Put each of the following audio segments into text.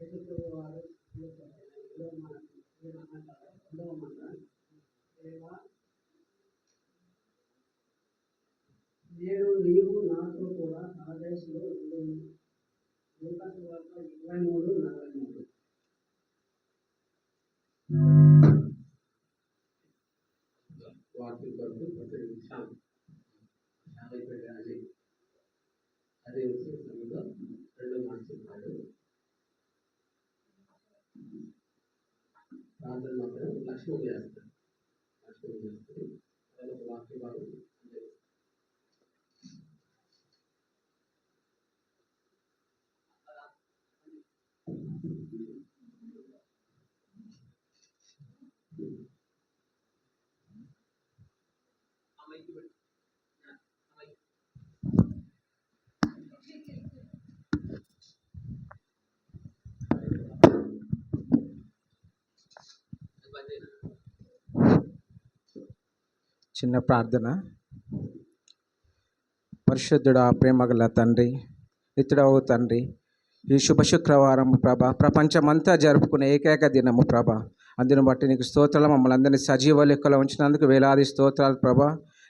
వారు ఉండవమంటారు నీవు నాతో కూడా ఆదేశంలో ఉండవు ఇరవై మూడు. Gracias. చిన్న ప్రార్థన. పరిశుద్ధుడా ప్రేమగల తండ్రి ఇతడవు తండ్రి ఈ శుభ శుక్రవారం ప్రభ. ప్రపంచమంతా జరుపుకునే ఏకైక దినము ప్రభ. అందుని బట్టి నీకు స్తోత్రాలు మమ్మల్ని అందరినీ సజీవ లెక్కలో ఉంచినందుకు వేలాది స్తోత్రాలు ప్రభ.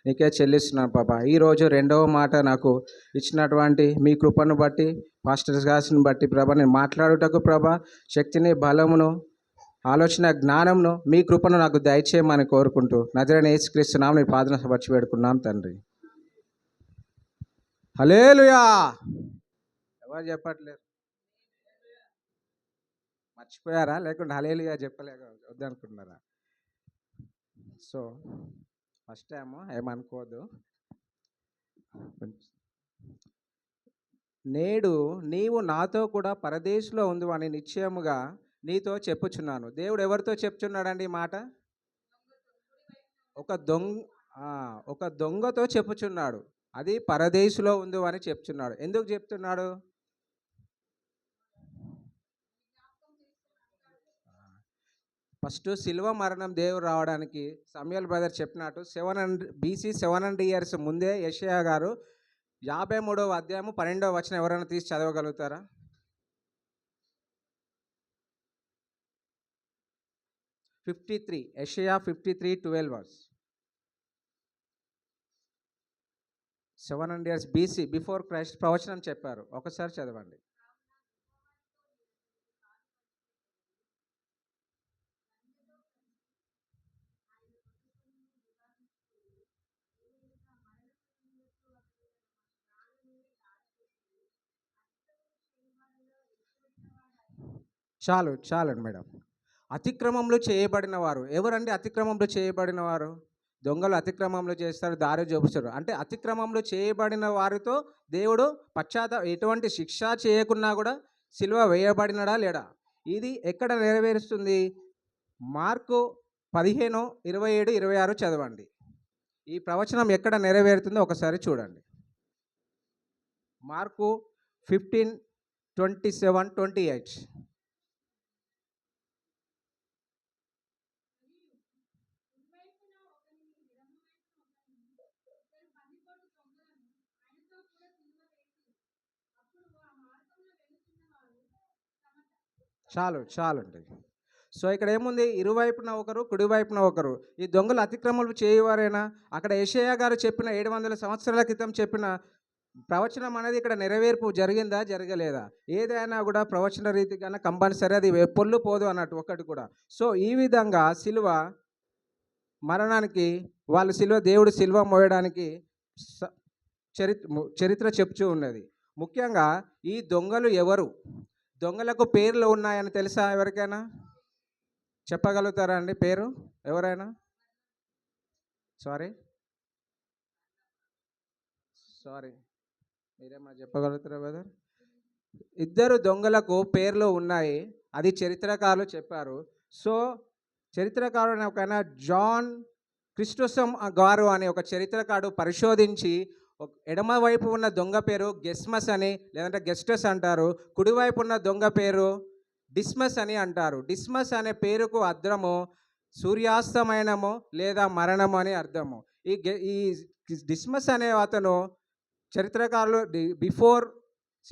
నీకే చెల్లిస్తున్నాను ప్రభ. ఈరోజు రెండవ మాట నాకు ఇచ్చినటువంటి మీ కృపను బట్టి పాస్టర్ గాసిని బట్టి ప్రభ నేను మాట్లాడుటకు ప్రభ శక్తిని బలమును ఆలోచన జ్ఞానంను మీ కృపను నాకు దయచేయమని కోరుకుంటూ నజరైన యేసుక్రీస్తున్నాం నేను పాదన సమర్చి పెడుకున్నాం తండ్రి. హలేలుయా ఎవరు చెప్పట్లేరు? మర్చిపోయారా? లేకుంటే హలేలుయా చెప్పలేక వద్దనుకుంటున్నారా? సో ఫస్ట్ టైము ఏమనుకోదు నేడు నీవు నాతో కూడా పరదేశంలో ఉంది అని నిశ్చయముగా నీతో చెప్పుచున్నాను. దేవుడు ఎవరితో చెప్తున్నాడండి ఈ మాట? ఒక దొంగ ఒక దొంగతో చెప్పుచున్నాడు. అది పరదేశులో ఉంది అని చెప్తున్నాడు. ఎందుకు చెప్తున్నాడు? ఫస్ట్ శిల్వ మరణం దేవుడు రావడానికి సమయల్ బ్రదర్ చెప్పినట్టు seven hundred BC seven hundred years ముందే యషయా గారు యాభై మూడవ అధ్యాయము పన్నెండవ వచనం ఎవరైనా తీసి చదవగలుగుతారా? ఫిఫ్టీ త్రీ యషయా fifty three twelve verse seven hundred years BC before Christ ప్రవచనం చెప్పారు. ఒకసారి చదవండి. చాలు చాలండి మేడం. అతిక్రమంలో చేయబడిన వారు ఎవరండి అతిక్రమంలో చేయబడిన వారు దొంగలు అతిక్రమంలో చేస్తారు దారి చూపిస్తారు. అంటే అతిక్రమంలో చేయబడిన వారితో దేవుడు పశ్చాత్త ఎటువంటి శిక్ష చేయకున్నా కూడా సిల్వ వేయబడినడా లేడా? ఇది ఎక్కడ నెరవేరుస్తుంది? మార్కు పదిహేను ఇరవై ఏడు ఇరవై ఆరు చదవండి. ఈ ప్రవచనం ఎక్కడ నెరవేరుతుందో ఒకసారి చూడండి. Mark fifteen twenty seven twenty eight. చాలు చాలు అండి సో ఇక్కడ ఏముంది ఇరువైపున ఒకరు కుడివైపున ఒకరు. ఈ దొంగలు అతిక్రమలు చేయవారైనా? అక్కడ యెషయా గారు చెప్పిన ఏడు వందల సంవత్సరాల క్రితం చెప్పిన ప్రవచనం అనేది ఇక్కడ నెరవేర్పు జరిగిందా జరగలేదా? ఏదైనా కూడా ప్రవచన రీతిగానే కంపల్సరీ అది పొల్లు పోదు అన్నట్టు ఒకటి కూడా. సో ఈ విధంగా సిలువ మరణానికి వాళ్ళు సిలువ దేవుడు సిలువ మోయడానికి స- చరిత్ర చరిత్ర చెప్తూ ఉన్నది. ముఖ్యంగా ఈ దొంగలు ఎవరు? దొంగలకు పేర్లు ఉన్నాయని తెలుసా ఎవరికైనా? చెప్పగలుగుతారా అండి పేరు? ఎవరైనా? సారీ. సారీ. మీరేమన్నా చెప్పగలుగుతారా బ్రదర్? ఇద్దరు దొంగలకు పేర్లు ఉన్నాయి. అది చరిత్రకారులు చెప్పారు. సో చరిత్రకారుడు ఒక జాన్ క్రిస్టోసం గారు అనే ఒక చరిత్రకారుడు పరిశోధించి ఎడమ వైపు ఉన్న దొంగ పేరు గెస్మస్ అని లేదంటే గెస్టస్ అంటారు. కుడివైపు ఉన్న దొంగ పేరు డిస్మస్ అని అంటారు. డిస్మస్ అనే పేరుకు అర్థము సూర్యాస్తమయనము లేదా మరణము అని అర్థము. ఈ గె- ఈ డిస్మస్ అనే అతను చరిత్రకారులు బిఫోర్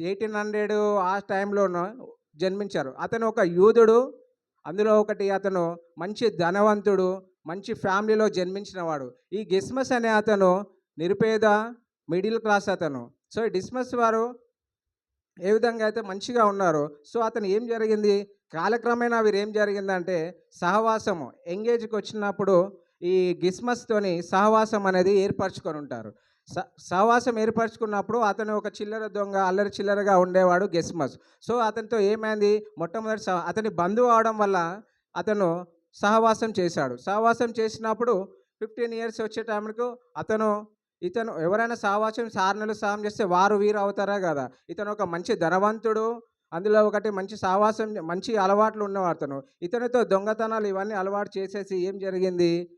ఎయిటీన్ హండ్రెడ్ ఆ టైంలోనూ జన్మించారు. అతను ఒక యూదుడు అందులో ఒకటి అతను మంచి ధనవంతుడు మంచి ఫ్యామిలీలో జన్మించినవాడు. ఈ గిస్మస్ అనే అతను నిరుపేద మిడిల్ క్లాస్ అతను. సో ఈ డిస్మస్ వారు ఏ విధంగా అయితే మంచిగా ఉన్నారు సో అతను ఏం జరిగింది? కాలక్రమేణా వీరు ఏం జరిగిందంటే సహవాసము ఎంగేజ్కి వచ్చినప్పుడు ఈ గిస్మస్తోని సహవాసం అనేది ఏర్పరచుకొని ఉంటారు. స సహవాసం ఏర్పరచుకున్నప్పుడు అతను ఒక చిల్లర దొంగ అల్లరి చిల్లరగా ఉండేవాడు గెస్మస్. సో అతనితో ఏమైంది? మొట్టమొదటి సహ అతని బంధువు అవడం వల్ల అతను సహవాసం చేశాడు. సహవాసం చేసినప్పుడు ఫిఫ్టీన్ ఇయర్స్ వచ్చే టైంకు అతను ఇతను ఎవరైనా సావాసం ఆరు సాయం చేస్తే వారు వీరు అవుతారా కదా. ఇతను ఒక మంచి ధనవంతుడు అందులో ఒకటి మంచి సావాసం మంచి అలవాట్లు ఉన్నవాడు అతను. ఇతనితో దొంగతనాలు ఇవన్నీ అలవాటు చేసేసి ఏం జరిగింది?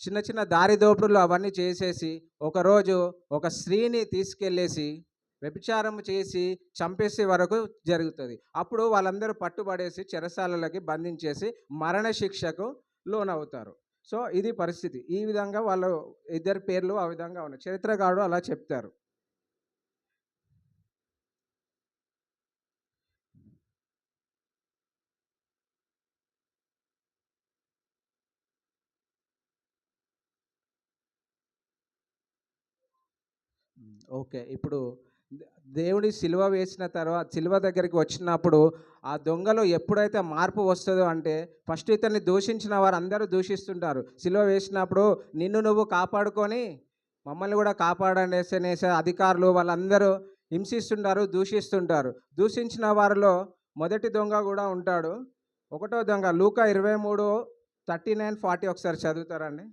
చిన్న చిన్న దారి అవన్నీ చేసేసి ఒకరోజు ఒక స్త్రీని తీసుకెళ్ళేసి వ్యభిచారం చేసి చంపేసే వరకు జరుగుతుంది. అప్పుడు వాళ్ళందరూ పట్టుబడేసి చెరసాలలోకి బంధించేసి మరణశిక్షకు లోనవుతారు. సో ఇది పరిస్థితి. ఈ విధంగా వాళ్ళు ఇద్దరి పేర్లు ఆ విధంగా ఉన్నాయి. చరిత్రకారుడు అలా చెప్తారు. ఓకే. ఇప్పుడు దేవుడి సిలువ వేసిన తర్వాత సిలువ దగ్గరికి వచ్చినప్పుడు ఆ దొంగలో ఎప్పుడైతే మార్పు వస్తుందో అంటే ఫస్ట్ ఇతన్ని దూషించిన వారు అందరూ దూషిస్తుంటారు. సిలువ వేసినప్పుడు నిన్ను నువ్వు కాపాడుకొని మమ్మల్ని కూడా కాపాడండి అనేసి అధికారులు వాళ్ళందరూ హింసిస్తుంటారు దూషిస్తుంటారు. దూషించిన వారిలో మొదటి దొంగ కూడా ఉంటాడు. ఒకటో దొంగ లూకా ఇరవై మూడు థర్టీ నైన్ ఫార్టీ ఒకసారి చదువుతారండి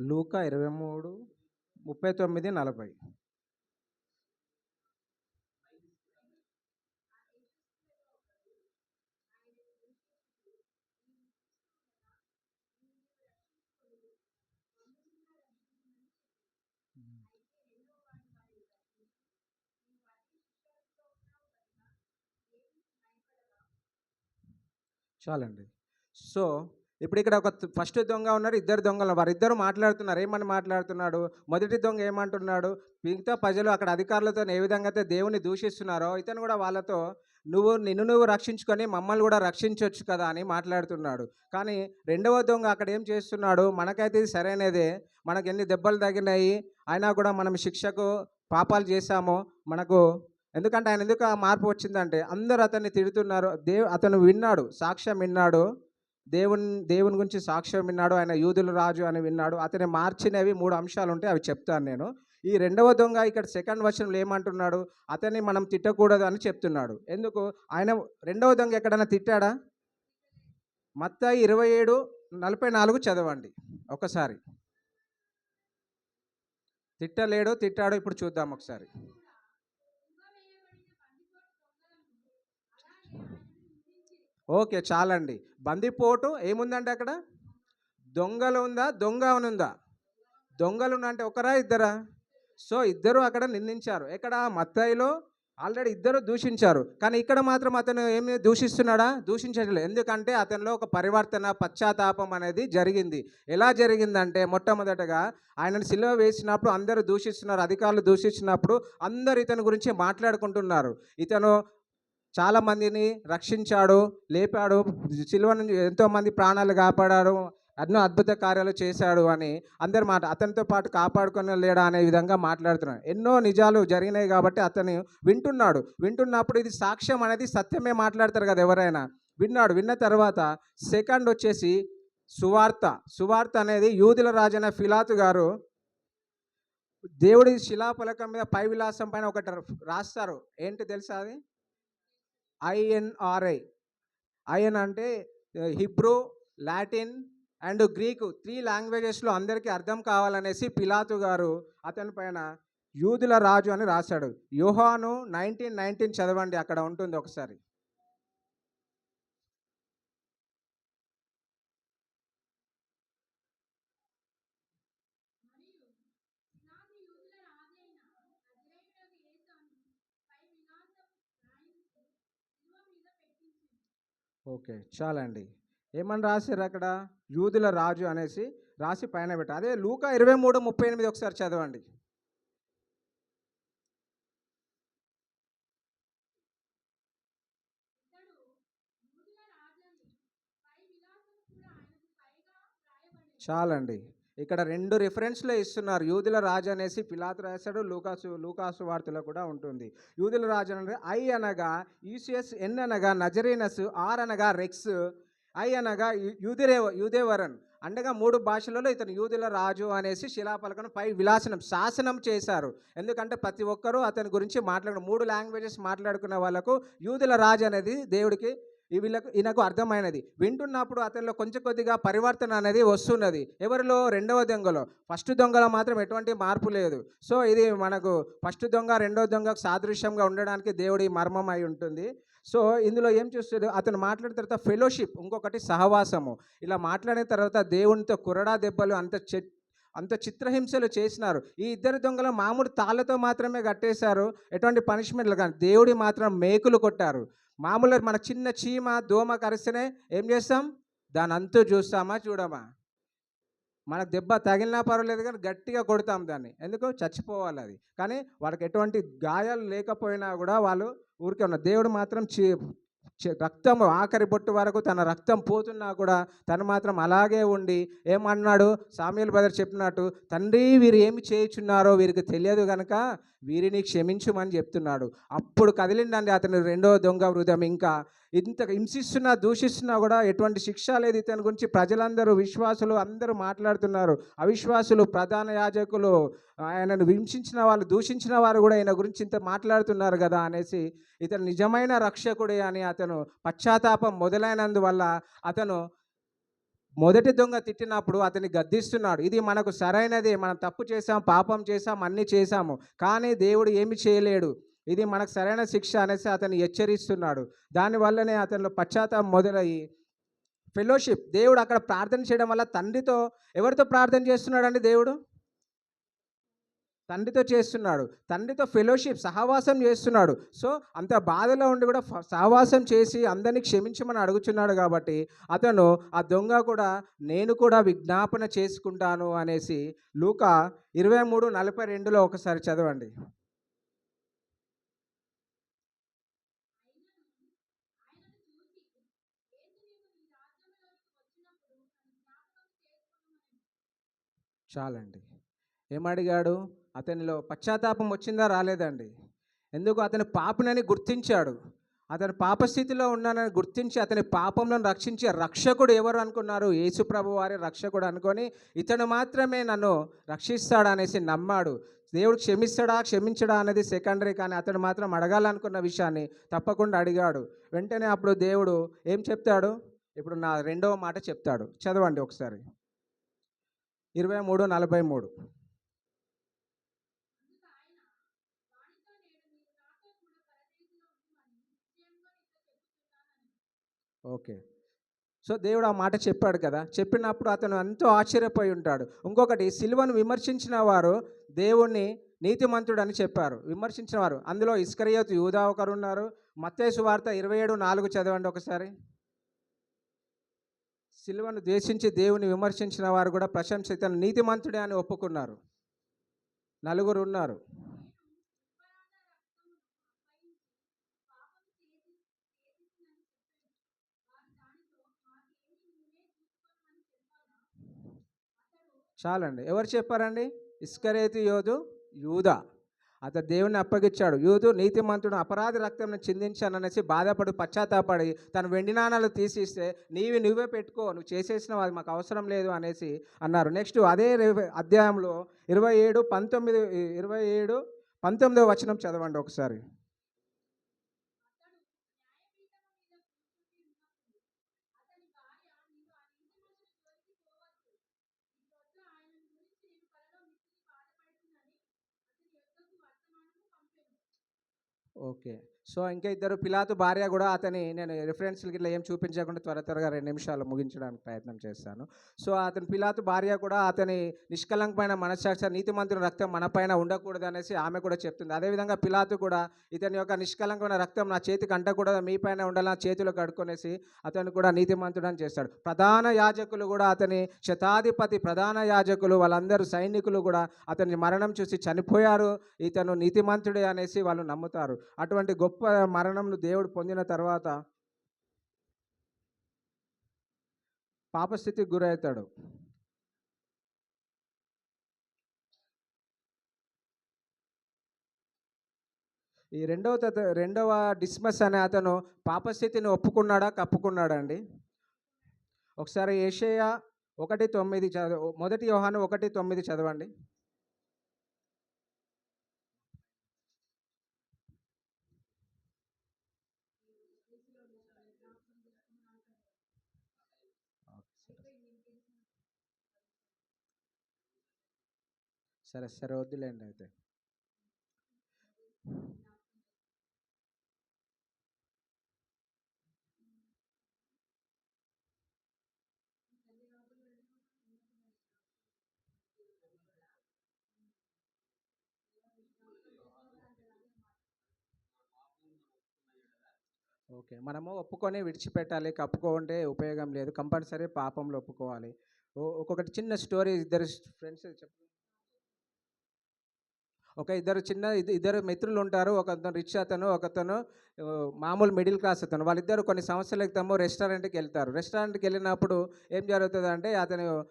లూకా ఇరవై మూడు ముప్పై తొమ్మిది నలభై. చాలండి. సో ఇప్పుడు ఇక్కడ ఒక ఫస్ట్ దొంగ ఉన్నారు ఇద్దరు దొంగలు వారిద్దరు మాట్లాడుతున్నారు. ఏమని మాట్లాడుతున్నాడు? మొదటి దొంగ ఏమంటున్నాడు? మిగతా ప్రజలు అక్కడ అధికారులతో ఏ విధంగా అయితే దేవుని దూషిస్తున్నారో ఇతను కూడా వాళ్ళతో నువ్వు నిన్ను నువ్వు రక్షించుకొని మమ్మల్ని కూడా రక్షించవచ్చు కదా అని మాట్లాడుతున్నాడు. కానీ రెండవ దొంగ అక్కడ ఏం చేస్తున్నాడు? మనకైతే ఇది సరైనదే. మనకు ఎన్ని దెబ్బలు తగినాయి అయినా కూడా మనం శిక్షకు పాపాలు చేశాము మనకు ఎందుకంటే ఆయన ఎందుకు ఆ మార్పు వచ్చిందంటే అందరూ అతన్ని తిడుతున్నారు. దేవు అతను విన్నాడు సాక్ష్యం విన్నాడు. దేవుని దేవుని గురించి సాక్ష్యం విన్నాడు ఆయన యూదుల రాజు అని విన్నాడు. అతని మార్చినవి మూడు అంశాలు ఉంటాయి అవి చెప్తాను నేను. ఈ రెండవ దొంగ ఇక్కడ సెకండ్ వర్షన్లో ఏమంటున్నాడు? అతన్ని మనం తిట్టకూడదు అని చెప్తున్నాడు. ఎందుకు? ఆయన రెండవ దొంగ ఎక్కడైనా తిట్టాడా? మత్త ఇరవై ఏడు నలభై నాలుగు చదవండి ఒకసారి. తిట్టలేడు తిట్టాడు ఇప్పుడు చూద్దాం ఒకసారి. ఓకే చాలండి. బందిపోటు ఏముందంటే అక్కడ? దొంగలు ఉందా దొంగ అని ఉందా దొంగలు అంటే ఒకరా ఇద్దరా? సో ఇద్దరు అక్కడ నిందించారు. ఎక్కడ? మత్తాయిలో. ఆల్రెడీ ఇద్దరు దూషించారు. కానీ ఇక్కడ మాత్రం అతను ఏమి దూషిస్తున్నాడా? దూషించట్లేదు. ఎందుకంటే అతనిలో ఒక పరివర్తన పశ్చాత్తాపం అనేది జరిగింది. ఎలా జరిగిందంటే మొట్టమొదటగా ఆయనను సిలువ వేసినప్పుడు అందరూ దూషిస్తున్నారు అధికారులు దూషించినప్పుడు అందరు ఇతని గురించి మాట్లాడుకుంటున్నారు. ఇతను చాలామందిని రక్షించాడు లేపాడు సిలువ నుంచి ఎంతోమంది ప్రాణాలు కాపాడాడు ఎన్నో అద్భుత కార్యాలు చేశాడు అని అందరు మాట అతనితో పాటు కాపాడుకొని లేడా అనే విధంగా మాట్లాడుతున్నాడు. ఎన్నో నిజాలు జరిగినాయి కాబట్టి అతను వింటున్నాడు. వింటున్నప్పుడు ఇది సాక్ష్యం అనేది సత్యమే మాట్లాడతారు కదా ఎవరైనా. విన్నాడు. విన్న తర్వాత సెకండ్ వచ్చేసి సువార్త. సువార్త అనేది యూదుల రాజైన ఫిలాతు గారు దేవుడి శిలాఫలకం మీద పై విలాసం పైన ఒకటి రాస్తారు. ఏంటి తెలుసా అది? ఐఎన్ఆర్ఐ ఐఎన్ అంటే Hebrew Latin and Greek. Three లాంగ్వేజెస్లో అందరికీ అర్థం కావాలనేసి పిలాతు గారు అతని పైన యూదుల రాజు అని రాశాడు. యోహాను నైన్టీన్ నైన్టీన్ చదవండి అక్కడ ఉంటుంది ఒకసారి. ఓకే. చాలండి. ఏమని రాశారు అక్కడ? యూదుల రాజు అనేసి రాసి పైన పెట్టారు అదే లూకా ఇరవై మూడు ముప్పై ఎనిమిది ఒకసారి చదవండి. చాలండి. ఇక్కడ రెండు రిఫరెన్స్లో ఇస్తున్నారు. యూదుల రాజు అనేసి పిలాతు రాశాడు లూకాసు లూకాసు వార్తలో కూడా ఉంటుంది. యూదుల రాజు అంటే ఐ అనగా యూసిఎస్ ఎన్ అనగా నజరీనస్ ఆర్ అనగా రెక్స్ ఐ అనగా యూదిరే యూదేవరన్. అండగా మూడు భాషలలో ఇతను యూదుల రాజు అనేసి శిలాపలకను పై విలాసనం శాసనం చేశారు. ఎందుకంటే ప్రతి ఒక్కరూ అతని గురించి మాట్లాడు మూడు లాంగ్వేజెస్ మాట్లాడుకున్న వాళ్ళకు యూదుల రాజు అనేది దేవుడికి వీళ్ళకు ఈయనకు అర్థమైనది. వింటున్నప్పుడు అతనిలో కొంచెం కొద్దిగా పరివర్తన అనేది వస్తున్నది. ఎవరిలో? రెండవ దొంగలో. ఫస్ట్ దొంగలో మాత్రం ఎటువంటి మార్పు లేదు. సో ఇది మనకు ఫస్ట్ దొంగ రెండవ దొంగకు సాదృశ్యంగా ఉండడానికి దేవుడి మర్మం అయి ఉంటుంది. సో ఇందులో ఏం చూస్తుంది? అతను మాట్లాడిన తర్వాత ఫెలోషిప్ ఇంకొకటి సహవాసము. ఇలా మాట్లాడిన తర్వాత దేవునితో కురడా దెబ్బలు అంత చె అంత చిత్రహింసలు చేసినారు. ఈ ఇద్దరు దొంగలు మామూలు తాళ్ళతో మాత్రమే కట్టేశారు. ఎటువంటి పనిష్మెంట్లు కానీ దేవుడి మాత్రం మేకులు కొట్టారు. మామూలుగా మన చిన్న చీమ దోమ కరిస్తేనే ఏం చేస్తాం? దాని అంతు చూస్తామా చూడమా? మనకు దెబ్బ తగిలినా పర్వాలేదు కానీ గట్టిగా కొడతాం దాన్ని. ఎందుకు? చచ్చిపోవాలి అది. కానీ వాళ్ళకి ఎటువంటి గాయాలు లేకపోయినా కూడా వాళ్ళు ఊరికే ఉన్న దేవుడు మాత్రం చీ రక్తం ఆఖరి బొట్టు వరకు తన రక్తం పోతున్నా కూడా తను మాత్రం అలాగే ఉండి ఏమన్నాడు? సామ్యుల్ బ్రదర్ చెప్పినట్టు తండ్రి వీరు ఏమి చేయుచున్నారో వీరికి తెలియదు కనుక వీరిని క్షమించుమని చెప్తున్నాడు. అప్పుడు కదిలిండండి అతను రెండో దొంగ హృదయం. ఇంకా ఇంత హింసిస్తున్నా దూషిస్తున్నా కూడా ఎటువంటి శిక్ష లేదు ఇతని గురించి. ప్రజలందరూ విశ్వాసులు అందరూ మాట్లాడుతున్నారు. అవిశ్వాసులు ప్రధాన యాజకులు ఆయనను హింసించిన వాళ్ళు దూషించిన వారు కూడా ఆయన గురించి ఇంత మాట్లాడుతున్నారు కదా అనేసి ఇతను నిజమైన రక్షకుడే అని అతను పశ్చాత్తాపం మొదలైనందువల్ల అతను మొదటి దొంగ తిట్టినప్పుడు అతన్ని గద్దిస్తున్నాడు. ఇది మనకు సరైనదే. మనం తప్పు చేసాం పాపం చేసాం అన్నీ చేశాము. కానీ దేవుడు ఏమి చేయలేడు. ఇది మనకు సరైన శిక్ష అనేసి అతను హెచ్చరిస్తున్నాడు. దానివల్లనే అతనిలో పశ్చాత్తాపం మొదలయ్యి ఫెలోషిప్. దేవుడు అక్కడ ప్రార్థన చేయడం వల్ల తండ్రితో ఎవరితో ప్రార్థన చేస్తున్నాడండి దేవుడు? తండ్రితో చేస్తున్నాడు. తండ్రితో ఫెలోషిప్ సహవాసం చేస్తున్నాడు. సో అంత బాధలో ఉండి కూడా సహవాసం చేసి అందరినీ క్షమించమని అడుగుతున్నాడు కాబట్టి అతను ఆ దొంగ కూడా నేను కూడా విజ్ఞాపన చేసుకుంటాను అనేసి లూక ఇరవై మూడు నలభై రెండులో ఒకసారి చదవండి. చాలండి. ఏమడిగాడు అతనిలో పశ్చాత్తాపం వచ్చిందా రాలేదండి. ఎందుకు? అతని పాపనని గుర్తించాడు. అతని పాపస్థితిలో ఉన్నానని గుర్తించి అతని పాపంలో రక్షించే రక్షకుడు ఎవరు అనుకున్నారు? యేసుప్రభు వారి రక్షకుడు అనుకొని ఇతను మాత్రమే నన్ను రక్షిస్తాడు అనేసి నమ్మాడు. దేవుడు క్షమిస్తాడా? క్షమించడా అనేది సెకండరీ కానీ అతడు మాత్రం అడగాలనుకున్న విషయాన్ని తప్పకుండా అడిగాడు. వెంటనే అప్పుడు దేవుడు ఏం చెప్తాడు? ఇప్పుడు నా రెండవ మాట చెప్తాడు. చదవండి ఒకసారి. ఇరవై మూడు నలభై మూడు. ఓకే. సో దేవుడు ఆ మాట చెప్పాడు కదా. చెప్పినప్పుడు అతను ఎంతో ఆశ్చర్యపోయి ఉంటాడు. ఇంకొకటి సిల్వను విమర్శించిన వారు దేవుణ్ణి నీతిమంతుడు అని చెప్పారు. విమర్శించిన వారు. అందులో ఇస్కరియోత్ యూదా ఒకరు ఉన్నారు. మత్తేసు వార్త ఇరవై ఏడు నాలుగు చదవండి ఒకసారి. సిల్వను ద్వేషించి దేవుని విమర్శించిన వారు కూడా ప్రశంస నీతిమంతుడే అని ఒప్పుకున్నారు. నలుగురు ఉన్నారు. చాలండి. ఎవరు చెప్పారండి? ఇస్కరేతు యోధు యూదా. అతను దేవుని అప్పగించాడు. యూదు నీతిమంతుడు అపరాధి రక్తం చిందించాననేసి బాధపడి పశ్చాత్తాపడి తన వెండి నాణాలు తీసిస్తే నీవి నువ్వే పెట్టుకో నువ్వు చేసేసినావు అది మాకు అవసరం లేదు అనేసి అన్నారు. నెక్స్ట్ అదే అధ్యాయంలో ఇరవై ఏడు పంతొమ్మిది ఇరవై ఏడు పంతొమ్మిదో వచనం చదవండి ఒకసారి. ఓకే సో ఇంకా ఇద్దరు పిలాతు భార్య కూడా అతని నేను రిఫరెన్స్లు ఇట్లా ఏం చూపించకుండా త్వర త్వరగా రెండు నిమిషాలు ముగించడానికి ప్రయత్నం చేస్తాను. సో అతని పిలాతు భార్య కూడా అతని నిష్కలంకమైన మనస్సాక్షి నీతిమంతుని రక్తం మనపైన ఉండకూడదు అనేసి ఆమె కూడా చెప్తుంది. అదేవిధంగా పిలాతు కూడా ఇతని యొక్క నిష్కలంకమైన రక్తం నా చేతికి అంటకూడదు మీ పైన ఉండాలని చేతులు చేతిలో అతను కూడా నీతిమంతుడని చేస్తాడు. ప్రధాన యాజకులు కూడా అతని శతాధిపతి ప్రధాన యాజకులు వాళ్ళందరూ సైనికులు కూడా అతని మరణం చూసి చనిపోయారు ఇతను నీతిమంతుడే అనేసి వాళ్ళు నమ్ముతారు. అటువంటి గొప్ప మరణంను దేవుడు పొందిన తర్వాత పాపస్థితికి గురవుతాడు. ఈ రెండవ రెండవ డిస్మస్ అనే అతను పాపస్థితిని ఒప్పుకున్నాడా? కప్పుకున్నాడా అండి ఒకసారి ఏషయ ఒకటి తొమ్మిది చదవ మొదటి యోహాను ఒకటి తొమ్మిది చదవండి. సరే సరే వద్దులేండి అయితే. ఓకే. మనము ఒప్పుకొని విడిచిపెట్టాలి కప్పుకోంటే ఉపయోగం లేదు. కంపల్సరీ పాపంలో ఒప్పుకోవాలి. ఓ- ఒక్కొక్కటి చిన్న స్టోరీ ఇద్దరు ఫ్రెండ్స్ చెప్పు. ఒక ఇద్దరు చిన్న ఇద్ద- ఇద్దరు మిత్రులు ఉంటారు. ఒక అతను రిచ్ అతను ఒకతను ఆ, మామూలు మిడిల్ క్లాస్ అతను. వాళ్ళిద్దరు కొన్ని సంవత్సరాల క్రితము రెస్టారెంట్కి వెళ్తారు. రెస్టారెంట్కి వెళ్ళినప్పుడు ఏం జరుగుతుంది అంటే అతను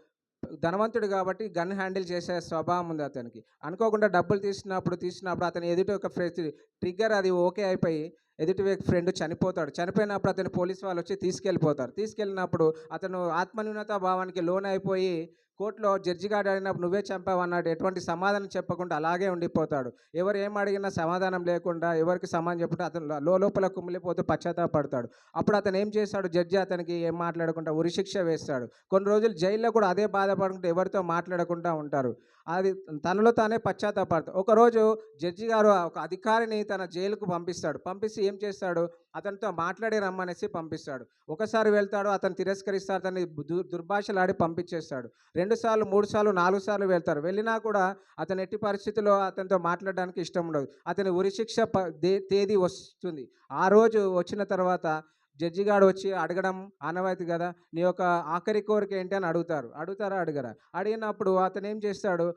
ధనవంతుడు కాబట్టి గన్ హ్యాండిల్ చేసే స్వభావం ఉంది అతనికి. అనుకోకుండా డబ్బులు తీసినప్పుడు తీసినప్పుడు అతను ఎదుటి ఒక ట్రిగ్గర్ అది ఓకే అయిపోయి ఎదుటి ఫ్రెండ్ చనిపోతాడు. చనిపోయినప్పుడు అతను పోలీస్ వాళ్ళు వచ్చి తీసుకెళ్ళిపోతారు. తీసుకెళ్ళినప్పుడు అతను ఆత్మన్యూనత భావానికి లోన్ అయిపోయి కోర్టులో జడ్జి గారు అడిగినప్పుడు నువ్వే చంపావు అన్నాడు ఎటువంటి సమాధానం చెప్పకుండా అలాగే ఉండిపోతాడు. ఎవరు ఏం అడిగినా సమాధానం లేకుండా ఎవరికి సమాధానం చెప్పకుండా అతను లోపల కుమిలిపోతూ పశ్చాత్తాపడతాడు. అప్పుడు అతను ఏం చేస్తాడు? జడ్జి అతనికి ఏం మాట్లాడకుండా ఉరిశిక్ష వేస్తాడు. కొన్ని రోజులు జైల్లో కూడా అదే బాధపడుకుంటూ ఎవరితో మాట్లాడకుండా ఉంటారు. అది తనలో తానే పశ్చాత్తాపడతాడు. ఒకరోజు జడ్జి గారు ఒక అధికారిని తన జైలుకు పంపిస్తాడు. పంపిస్తే ఏం చేస్తాడు? అతనితో మాట్లాడి రమ్మనేసి పంపిస్తాడు. ఒకసారి వెళ్తాడు అతను తిరస్కరిస్తాడు అతన్ని దుర్భాషలాడి పంపించేస్తాడు. రెండు సార్లు మూడు సార్లు నాలుగు సార్లు వెళ్తారు. వెళ్ళినా కూడా అతను ఎట్టి పరిస్థితుల్లో అతనితో మాట్లాడడానికి ఇష్టం ఉండదు. అతని ఉరిశిక్ష ప దే- తేదీ వస్తుంది. ఆ రోజు వచ్చిన తర్వాత జడ్జి గారు వచ్చి అడగడం ఆనవాయితీ కదా నీ యొక్క ఆఖరి కోరిక ఏంటి అని అడుగుతారు. అడుగుతారా? అడగరా. అడిగినప్పుడు అతను ఏం చేస్తాడు?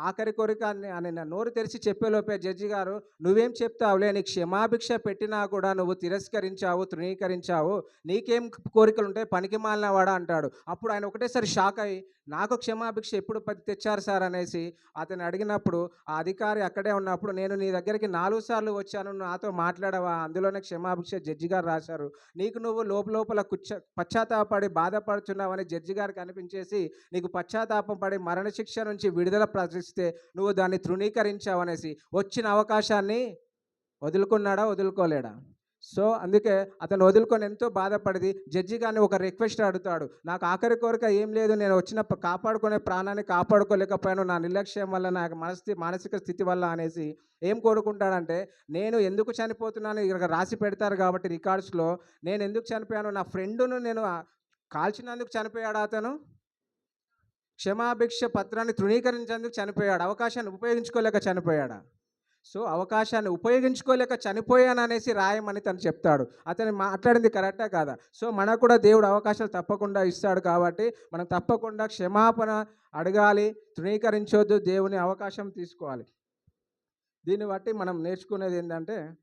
ఆఖరి కోరిక అని నోరు తెరిచి చెప్పేలోపే జడ్జి గారు నువ్వేం చెప్తావులే నీకు క్షమాభిక్ష పెట్టినా కూడా నువ్వు తిరస్కరించావు తృణీకరించావు నీకేం కోరికలు ఉంటాయి పనికి మాలిన వాడా అంటాడు. అప్పుడు ఆయన ఒకటేసారి షాక్ అయ్యి నాకు క్షమాభిక్ష ఎప్పుడు తెచ్చారు సార్ అనేసి అతను అడిగినప్పుడు ఆ అధికారి అక్కడే ఉన్నప్పుడు నేను నీ దగ్గరికి నాలుగు సార్లు వచ్చాను నాతో మాట్లాడవా? అందులోనే క్షమాభిక్ష జడ్జి గారు రాశారు. నీకు నువ్వు లోపల కుచ్చ పశ్చాత్తాపడి బాధపడుతున్నావని జడ్జి గారికి అనిపించేసి నీకు పశ్చాత్తాపం పడి మరణశిక్ష నుంచి విడుదల ప్ర ప్రదర్శిస్తే నువ్వు దాన్ని తృణీకరించావనేసి వచ్చిన అవకాశాన్ని వదులుకున్నాడా వదులుకోలేడా? సో అందుకే అతను వదులుకొని ఎంతో బాధపడింది జడ్జి గారిని ఒక రిక్వెస్ట్ అడుగుతాడు నాకు ఆఖరి కోరిక ఏం లేదు నేను వచ్చిన కాపాడుకునే ప్రాణాన్ని కాపాడుకోలేకపోయాను నా నిర్లక్ష్యం వల్ల నాకు మనస్థి మానసిక స్థితి వల్ల అనేసి ఏం కోరుకుంటాడంటే నేను ఎందుకు చనిపోతున్నాను? ఇక్కడ రాసి పెడతారు కాబట్టి రికార్డ్స్లో నేను ఎందుకు చనిపోయాను? నా ఫ్రెండును నేను కాల్చినందుకు చనిపోయాడు అతను? క్షమాభిక్ష పత్రాన్ని తృణీకరించేందుకు చనిపోయాడు. అవకాశాన్ని ఉపయోగించుకోలేక చనిపోయాడా? సో అవకాశాన్ని ఉపయోగించుకోలేక చనిపోయాననేసి రాయమని తను చెప్తాడు. అతను మాట్లాడింది కరెక్టా కాదా? సో మనకు కూడా దేవుడు అవకాశాలు తప్పకుండా ఇస్తాడు కాబట్టి మనం తప్పకుండా క్షమాపణ అడగాలి తృణీకరించొద్దు దేవుని అవకాశం తీసుకోవాలి. దీన్ని బట్టి మనం నేర్చుకునేది ఏంటంటే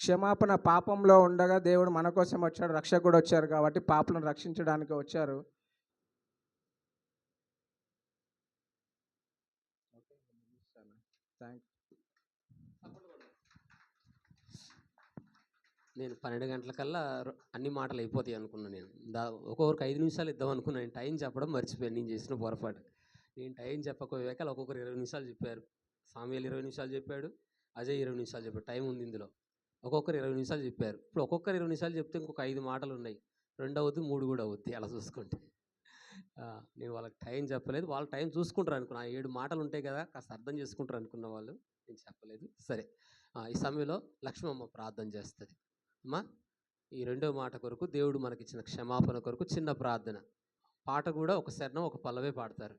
క్షమాపణ పాపంలో ఉండగా దేవుడు మన కోసం వచ్చాడు రక్షకుడు వచ్చారు కాబట్టి పాపలను రక్షించడానికి వచ్చారు. నేను పన్నెండు గంటలకల్లా అన్ని మాటలు అయిపోతాయి అనుకున్నాను నేను. దా ఒక్కొక్కరికి ఐదు నిమిషాలు ఇద్దాం అనుకున్నాను నేను. టైం చెప్పడం మర్చిపోయాను నేను చేసిన పొరపాటు. నేను టైం చెప్పకపోయాక ఒక్కొక్కరు ఇరవై నిమిషాలు చెప్పారు. సామ్యాలు ఇరవై నిమిషాలు చెప్పాడు. అజయ్ ఇరవై నిమిషాలు చెప్పాడు. టైం ఉంది ఇందులో. ఒక్కొక్కరు ఇరవై నిమిషాలు చెప్పారు. ఇప్పుడు ఒక్కొక్కరు ఇరవై నిమిషాలు చెప్తే ఇంకొక ఐదు మాటలు ఉన్నాయి. రెండు అవుద్ది మూడు కూడా అవుద్ది అలా చూసుకుంటే. నేను వాళ్ళకి టైం చెప్పలేదు. వాళ్ళ టైం చూసుకుంటారు అనుకున్నా. ఆ ఏడు మాటలు ఉంటాయి కదా కాస్త అర్థం చేసుకుంటారు అనుకున్న వాళ్ళు. నేను చెప్పలేదు. సరే. ఈ సమయంలో లక్ష్మమ్మ ప్రార్థన చేస్తుంది. అమ్మా ఈ రెండో మాట కొరకు దేవుడు మనకిచ్చిన క్షమాపణ కొరకు చిన్న ప్రార్థన. పాట కూడా ఒక శరణం ఒక పల్లవే పాడతారు.